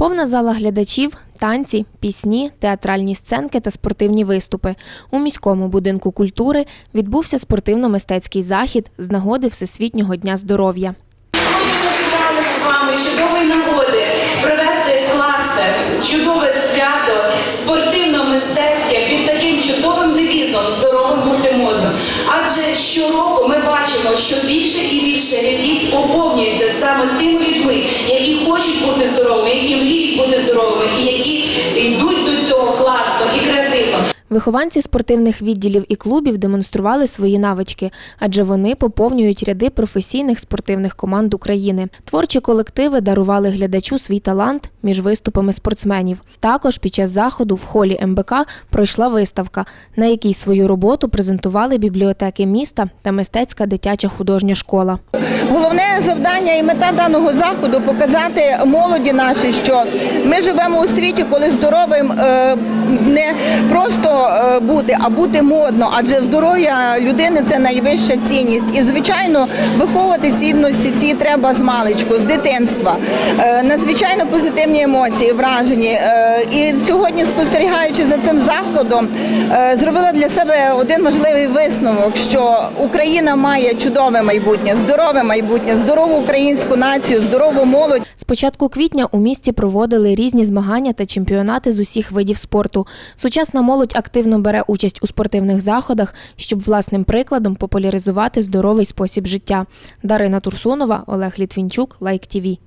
Повна зала глядачів, танці, пісні, театральні сценки та спортивні виступи. У міському будинку культури відбувся спортивно-мистецький захід з нагоди Всесвітнього дня здоров'я. Ми зібрали з вами чудової нагоди провести класне, чудове свято, спортивно-мистецьке під таким чудовим девізом здоровим бути модним. Адже щороку ми бачимо, що більше і більше рядів поповнюється саме тими людьми, які хочуть Вихованці спортивних відділів і клубів демонстрували свої навички, адже вони поповнюють ряди професійних спортивних команд України. Творчі колективи дарували глядачу свій талант між виступами спортсменів. Також під час заходу в холі МБК пройшла виставка, на якій свою роботу презентували бібліотеки міста та мистецька дитяча художня школа. Головне завдання і мета даного заходу показати молоді нашій, що ми живемо у світі, коли здоровим е, не просто е, бути, а бути модно. Адже здоров'я людини це найвища цінність. І звичайно, виховувати цінності ці треба з маличку, з дитинства. Е, Надзвичайно позитивні емоції, вражені. Е, І сьогодні, спостерігаючи за цим заходом, зробила для себе один важливий висновок, що Україна має чудове майбутнє, здорове майбутнє, здорову українську націю, здорову молодь. З початку квітня у місті проводили різні змагання та чемпіонати з усіх видів спорту. Сучасна молодь активно бере участь у спортивних заходах, щоб власним прикладом популяризувати здоровий спосіб життя. Дарина Турсунова, Олег Літвінчук, Лайк ТІВІ.